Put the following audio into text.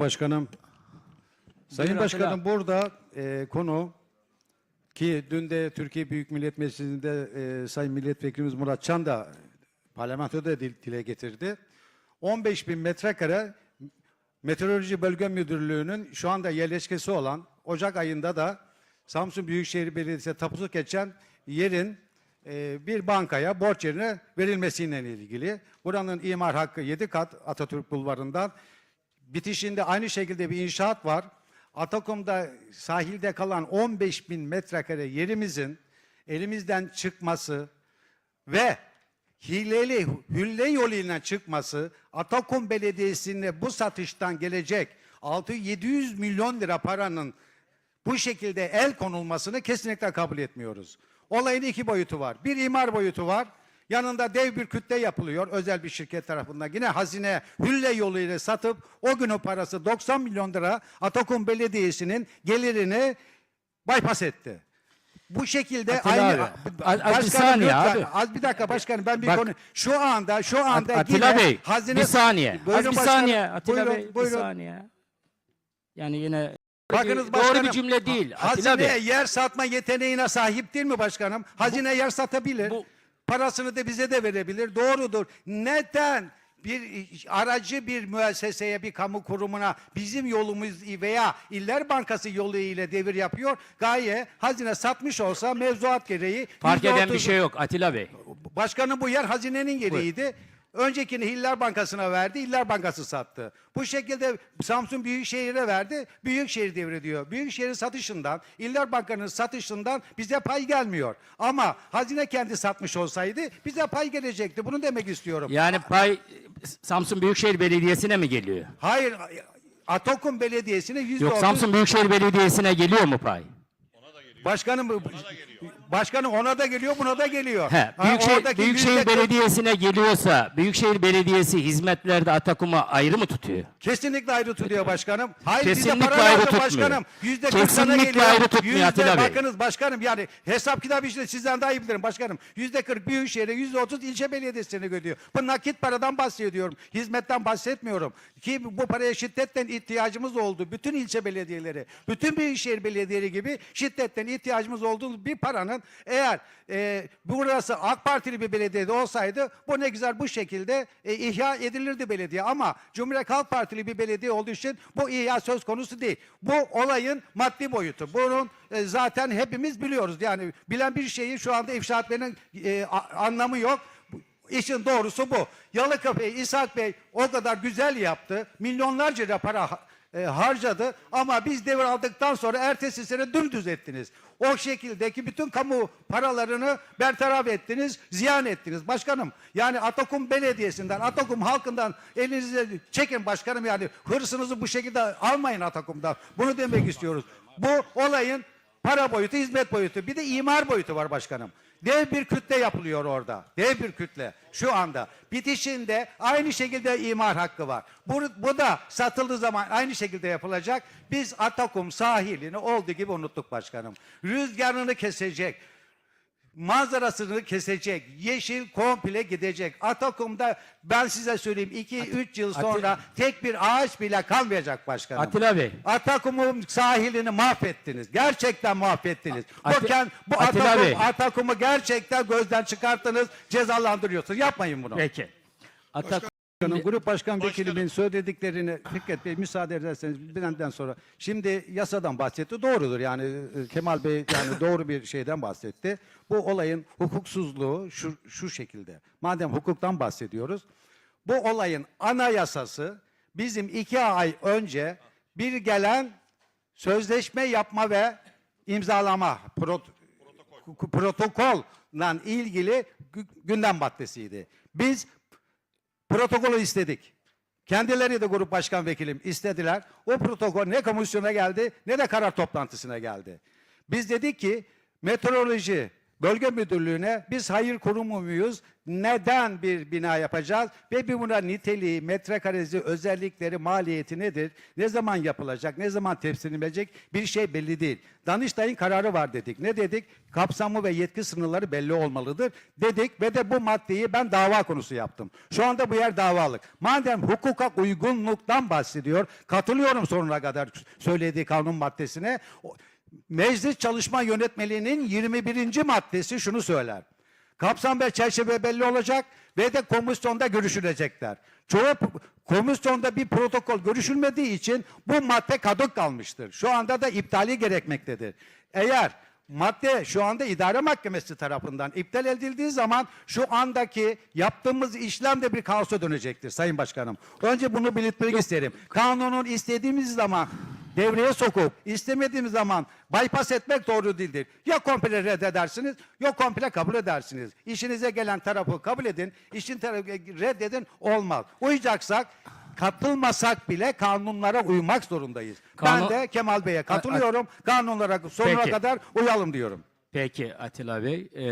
Başkanım. Sayın Buyur Başkanım burada e, konu ki dün de Türkiye Büyük Millet Meclisi'nde e, Sayın Milletvekilimiz Murat Çan da parlamentoda dil- dile getirdi. 15 bin metrekare Meteoroloji Bölge Müdürlüğü'nün şu anda yerleşkesi olan Ocak ayında da Samsun Büyükşehir Belediyesi tapusu geçen yerin e, bir bankaya borç yerine verilmesiyle ilgili. Buranın imar hakkı 7 kat Atatürk Bulvarı'ndan bitişinde aynı şekilde bir inşaat var. Atakum'da sahilde kalan 15 bin metrekare yerimizin elimizden çıkması ve hileli hülle yoluyla çıkması Atakum Belediyesi'ne bu satıştan gelecek 6-700 milyon lira paranın bu şekilde el konulmasını kesinlikle kabul etmiyoruz. Olayın iki boyutu var. Bir imar boyutu var. Yanında dev bir kütle yapılıyor özel bir şirket tarafından. Yine hazine hülle yoluyla satıp o gün o parası 90 milyon lira Atakum Belediyesi'nin gelirini bypass etti. Bu şekilde Atilla aynı abi, Başkanım saniye lütfen, abi. Az bir dakika başkanım ben bir Bak- konu şu anda şu anda At- Atilla yine Bey, hazine bir saniye. Buyurun Az bir başkanım, saniye Atilla buyurun, Bey, buyurun. bir saniye. Yani yine Bakınız doğru başkanım, bir cümle değil. Atilla Hazine Bey. yer satma yeteneğine sahip değil mi başkanım? Hazine yer satabilir. bu- Parasını da bize de verebilir. Doğrudur. Neden bir aracı bir müesseseye, bir kamu kurumuna bizim yolumuz veya İller Bankası yolu ile devir yapıyor? Gaye hazine satmış olsa mevzuat gereği Fark eden bir %30 şey yok Atilla Bey. Başkanım bu yer hazinenin gereğiydi. Öncekini Hiller Bankası'na verdi, Hiller Bankası sattı. Bu şekilde Samsun Büyükşehir'e verdi, Büyükşehir devrediyor. Büyükşehir'in satışından, İller Bankası'nın satışından bize pay gelmiyor. Ama hazine kendi satmış olsaydı bize pay gelecekti. Bunu demek istiyorum. Yani pay Samsun Büyükşehir Belediyesi'ne mi geliyor? Hayır, Atokum Belediyesi'ne yüzde Yok Samsun Büyükşehir Belediyesi'ne geliyor mu pay? Başkanım, başkanım ona da geliyor, buna da geliyor. He, Ha, Büyükşehir, oradaki Büyükşehir yüzde Belediyesi'ne geliyorsa Büyükşehir Belediyesi hizmetlerde Atakum'a ayrı mı tutuyor? Kesinlikle ayrı tutuyor başkanım. Hayır Kesinlikle para ayrı tutmuyor. başkanım. Yüzde Kesinlikle geliyor. ayrı tutmuyor Yüzde- Atilla Bey. Bakınız başkanım yani hesap kitabı işte sizden daha iyi bilirim başkanım. Yüzde kırk büyükşehire yüzde otuz ilçe belediyesine ödüyor. Bu nakit paradan bahsediyorum. Hizmetten bahsetmiyorum. Ki bu paraya şiddetten ihtiyacımız oldu. Bütün ilçe belediyeleri, bütün büyükşehir belediyeleri gibi şiddetten ihtiyacımız olduğu bir paranın eğer e, burası AK Partili bir belediyede olsaydı bu ne güzel bu şekilde e, ihya edilirdi belediye. Ama Cumhuriyet Halk Partili bir belediye olduğu için bu ihya söz konusu değil. Bu olayın maddi boyutu. Bunun e, zaten hepimiz biliyoruz. Yani bilen bir şeyi şu anda ifşa etmenin e, anlamı yok. İşin doğrusu bu. Yalıkapı İshak Bey o kadar güzel yaptı. Milyonlarca lira para e, harcadı ama biz devir aldıktan sonra ertesi sene dümdüz ettiniz. O şekildeki bütün kamu paralarını bertaraf ettiniz, ziyan ettiniz. Başkanım yani Atakum Belediyesi'nden, Atakum halkından elinize çekin başkanım yani hırsınızı bu şekilde almayın Atakum'dan. Bunu demek istiyoruz. Bu olayın para boyutu, hizmet boyutu. Bir de imar boyutu var başkanım. Dev bir kütle yapılıyor orada. Dev bir kütle şu anda. Bitişinde aynı şekilde imar hakkı var. Bu, bu da satıldığı zaman aynı şekilde yapılacak. Biz Atakum sahilini olduğu gibi unuttuk başkanım. Rüzgarını kesecek manzarasını kesecek. Yeşil komple gidecek. Atakum'da ben size söyleyeyim 2-3 yıl sonra tek bir ağaç bile kalmayacak başkanım. Atilla Bey. Atakum'un sahilini mahvettiniz. Gerçekten mahvettiniz. Bu, Ati- kend- bu Atilla Atakum, Bey. Atakum'u gerçekten gözden çıkarttınız, cezalandırıyorsunuz. Yapmayın bunu. Peki. Atakum Başkanım, Grup Başkan Vekilimin söylediklerini Fikret Bey müsaade ederseniz benden sonra. Şimdi yasadan bahsetti. Doğrudur yani e, Kemal Bey yani doğru bir şeyden bahsetti. Bu olayın hukuksuzluğu şu, şu şekilde. Madem hukuktan bahsediyoruz. Bu olayın anayasası bizim iki ay önce bir gelen sözleşme yapma ve imzalama prot protokolla ilgili gü- gündem maddesiydi. Biz protokolü istedik. Kendileri de grup başkan vekilim istediler. O protokol ne komisyona geldi ne de karar toplantısına geldi. Biz dedik ki meteoroloji Bölge müdürlüğüne biz hayır kurumu muyuz? Neden bir bina yapacağız? Ve bir buna niteliği, metrekaresi, özellikleri, maliyeti nedir? Ne zaman yapılacak? Ne zaman teslim edilecek? Bir şey belli değil. Danıştay'ın kararı var dedik. Ne dedik? Kapsamı ve yetki sınırları belli olmalıdır dedik ve de bu maddeyi ben dava konusu yaptım. Şu anda bu yer davalık. Madem hukuka uygunluktan bahsediyor, katılıyorum sonuna kadar söylediği kanun maddesine. Meclis Çalışma Yönetmeliğinin 21. maddesi şunu söyler. Kapsam ve çerçeve belli olacak ve de komisyonda görüşülecekler. Çoğu komisyonda bir protokol görüşülmediği için bu madde kadok kalmıştır. Şu anda da iptali gerekmektedir. Eğer madde şu anda idare mahkemesi tarafından iptal edildiği zaman şu andaki yaptığımız işlem de bir kaosa dönecektir Sayın Başkanım. Önce bunu belirtmek isterim. Kanunun istediğimiz zaman devreye sokup istemediğimiz zaman bypass etmek doğru değildir. Ya komple reddedersiniz ya komple kabul edersiniz. İşinize gelen tarafı kabul edin, işin tarafı reddedin olmaz. Uyacaksak katılmasak bile kanunlara uymak zorundayız. Kanun- Ben de Kemal Bey'e katılıyorum. Kanunlara sonuna Peki. kadar uyalım diyorum. Peki Atilla Bey. e,